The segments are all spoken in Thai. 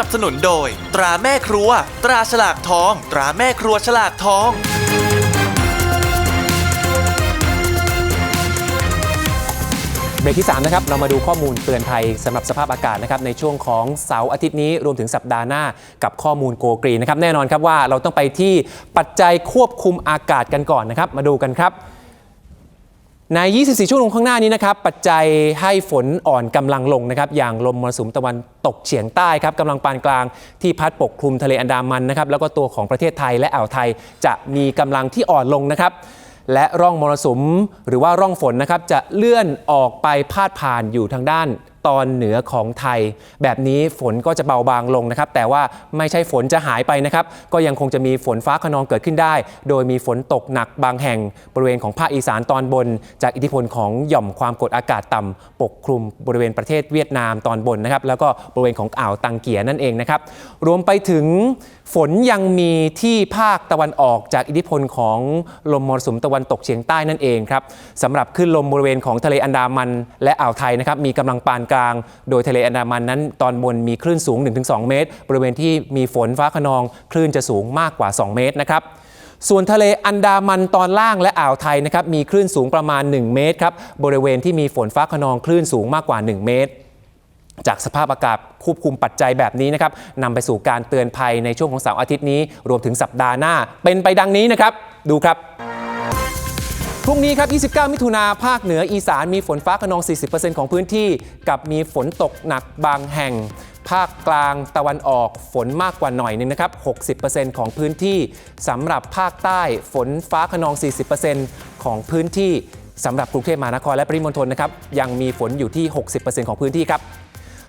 นับสนุนโดย ตราแม่ครัว ตราฉลากทอง ตราแม่ครัวฉลากทอง เบรกที่ 3 นะครับ เรามาดูข้อมูลเตือนภัยสำหรับสภาพอากาศนะครับในช่วงของเสาร์อาทิตย์นี้รวมถึงสัปดาห์หน้ากับข้อมูลโกกรีนะครับแน่นอนครับว่าเราต้องไปที่ปัจจัยควบคุมอากาศกันก่อนนะครับ มาดูกันครับ ใน 24 ชั่วโมงข้างหน้านี้นะครับ ปัจจัยให้ฝนอ่อนกำลังลงนะครับ อย่างลมมรสุมตะวันตกเฉียงใต้ครับกำลังปานกลางที่พัดปกคลุมทะเลอันดามันนะครับ แล้วก็ตัวของประเทศไทยและอ่าวไทยจะมีกำลังที่อ่อนลงนะครับ และร่องมรสุมหรือว่าร่องฝนนะครับจะเลื่อนออกไปพาดผ่านอยู่ทางด้าน ตอนเหนือของไทย แบบนี้ฝนก็จะเบาบางลงนะครับ แต่ว่าไม่ใช่ฝนจะหายไปนะครับ ก็ยังคงจะมีฝนฟ้าขนองเกิดขึ้นได้ โดยมีฝนตกหนักบางแห่งบริเวณของภาคอีสานตอนบน จากอิทธิพลของหย่อมความกดอากาศต่ำปกคลุมบริเวณประเทศเวียดนามตอนบนนะครับแล้วก็บริเวณของอ่าวตังเกียนั่นเองนะครับรวมไปถึง ฝนยังมีที่ภาคตะวันออกจากอิทธิพลของลมมรสุมตะวันตกเฉียงใต้นั่นเองครับสำหรับคลื่นลมบริเวณของทะเลอันดามันและอ่าวไทยนะครับมีกำลังปานกลาง โดยทะเลอันดามันนั้นตอนบนมีคลื่นสูง 1-2 เมตร บริเวณที่มีฝนฟ้าขนองคลื่นจะสูงมากกว่า 2 เมตรนะครับส่วนทะเลอันดามันตอนล่างและอ่าวไทยนะครับมีคลื่นสูงประมาณ 1 เมตรครับบริเวณที่มีฝนฟ้าขนองคลื่นสูงมากกว่า 1 เมตร จากสภาพอากาศควบคุมปัจจัยแบบนี้นะครับนำไปสู่การเตือนภัยในช่วงของเสาร์อาทิตย์นี้ รวมถึงสัปดาห์หน้า เป็นไปดังนี้นะครับ ดูครับพรุ่งนี้ครับ 29 มิถุนาภาคเหนืออีสานมีฝนฟ้าขนอง 40%ของพื้นที่ กับมีฝนตกหนักบางแห่ง ภาคกลางตะวันออกฝนมากกว่าหน่อยหนึงนะครับ 60%ของพื้นที่สำหรับภาคใต้ฝนฟ้าขนอง 40%ของพื้นที่สำหรับกรุงเทพมหานครและปริมณฑลนะครับยังมีฝนอยู่ที่ 60%ของพื้นที่ครับ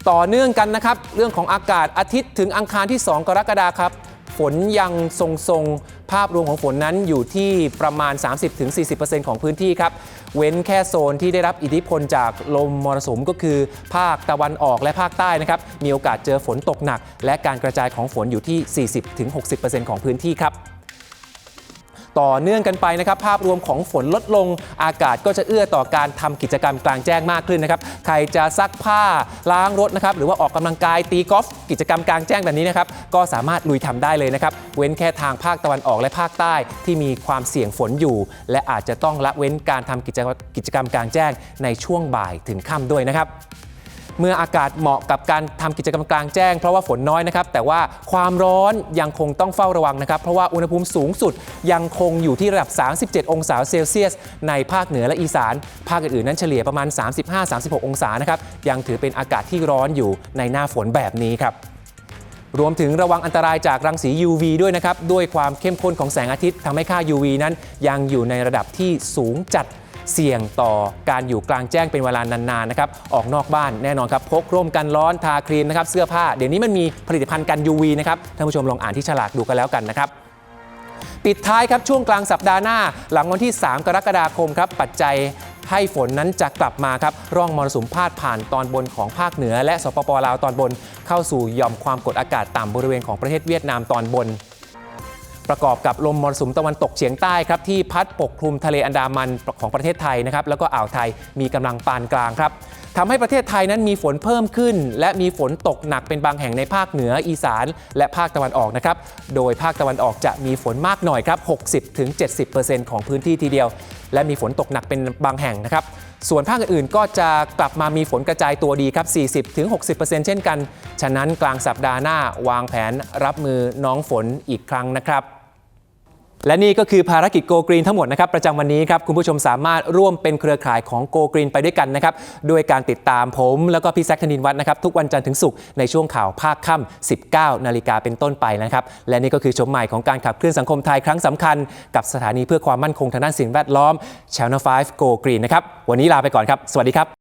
ต่อเนื่องกันนะครับ เรื่องของอากาศอาทิตย์ถึงอังคารที่ 2 กรกฎาคมครับฝนยังทรงๆ ภาพรวมของฝนนั้นอยู่ที่ประมาณ 30-40%ของพื้นที่ครับ เว้นแค่โซนที่ได้รับอิทธิพลจากลมมรสุมก็คือ ภาคตะวันออกและภาคใต้นะครับ มีโอกาสเจอฝนตกหนัก และการกระจายของฝนอยู่ที่ 40-60%ของพื้นที่ครับ ต่อเนื่องกันไปนะครับ ภาพรวมของฝนลดลงอากาศก็จะเอื้อต่อการทำกิจกรรมกลางแจ้งมากขึ้นนะครับใครจะซักผ้าล้างรถนะครับหรือว่าออกกำลังกายตีกอล์ฟกิจกรรมกลางแจ้งแบบนี้นะครับก็สามารถลุยทำได้เลยนะครับเว้นแค่ทางภาคตะวันออกและภาคใต้ที่มีความเสี่ยงฝนอยู่ และอาจจะต้องละเว้นการทำกิจกรรมกิจกรรมกลางแจ้งในช่วงบ่ายถึงค่ำด้วยนะครับ เมื่ออากาศเหมาะกับการทำกิจกรรมกลางแจ้งเพราะว่าฝนน้อยนะครับ แต่ว่าความร้อนยังคงต้องเฝ้าระวังนะครับ เพราะว่าอุณหภูมิสูงสุดยังคงอยู่ที่ระดับ 37 องศาเซลเซียส ในภาคเหนือและอีสาน ภาคอื่นๆนั้นเฉลี่ยประมาณ 35-36 องศานะครับยังถือเป็นอากาศที่ร้อนอยู่ในหน้าฝนแบบนี้ครับ รวมถึงระวังอันตรายจากรังสี UV ด้วยนะครับ ด้วยความเข้มข้นของแสงอาทิตย์ทำให้ค่า UV นั้นยังอยู่ในระดับที่สูงจัด เสี่ยงต่อการอยู่กลางแจ้งเป็นเวลานานๆนะครับออกนอกบ้านแน่นอนครับพกร่มกันร้อนทาครีมนะครับเสื้อผ้าเดี๋ยวนี้มันมีผลิตภัณฑ์กัน UV นะครับท่านผู้ชมลองอ่านที่ฉลากดูกันแล้วกันนะครับปิดท้ายครับช่วงกลางสัปดาห์หน้า หลังวันที่ 3 กรกฎาคมครับปัจจัยให้ฝนนั้นจะกลับมาครับร่องมรสุมพาดผ่านตอนบนของภาคเหนือ และสปปลาวตอนบนเข้าสู่หย่อมความกดอากาศต่ำบริเวณของประเทศเวียดนามตอนบน ประกอบกับลมมรสุมตะวันตกเฉียงใต้ครับที่พัดปกคลุมทะเลอันดามันของประเทศไทยนะครับแล้วก็อ่าวไทยมีกำลังปานกลางครับทำให้ประเทศไทยนั้นมีฝนเพิ่มขึ้น และมีฝนตกหนักเป็นบางแห่งในภาคเหนืออีสาน และภาคตะวันออกนะครับ โดยภาคตะวันออกจะมีฝนมากหน่อยครับ 60-70%ของพื้นที่ทีเดียว และมีฝนตกหนักเป็นบางแห่งนะครับ ส่วนภาคอื่นๆก็จะกลับมามีฝนกระจายตัวดีครับ 40-60%เช่นกัน ฉะนั้นกลางสัปดาห์หน้าวางแผนรับมือน้องฝนอีกครั้งนะครับ และนี่ก็คือภารกิจโกกรีนทั้งหมดนะครับประจำวันนี้ครับคุณผู้ชมสามารถร่วมเป็นเครือข่ายของโกกรีนไปด้วยกันนะครับด้วยการติดตามผมแล้วก็พี่แซคธนินวัฒน์นะครับทุกวันจันทร์ถึงศุกร์ในช่วงข่าวภาคค่ำ19 นาฬิกาเป็นต้นไปนะครับและนี่ก็คือชมใหม่ของการขับเคลื่อนสังคมไทยครั้งสำคัญ กับสถานีเพื่อความมั่นคงทางด้านสิ่งแวดล้อม Channel 5 Go Green นะครับวันนี้ลาไปก่อนครับสวัสดีครับ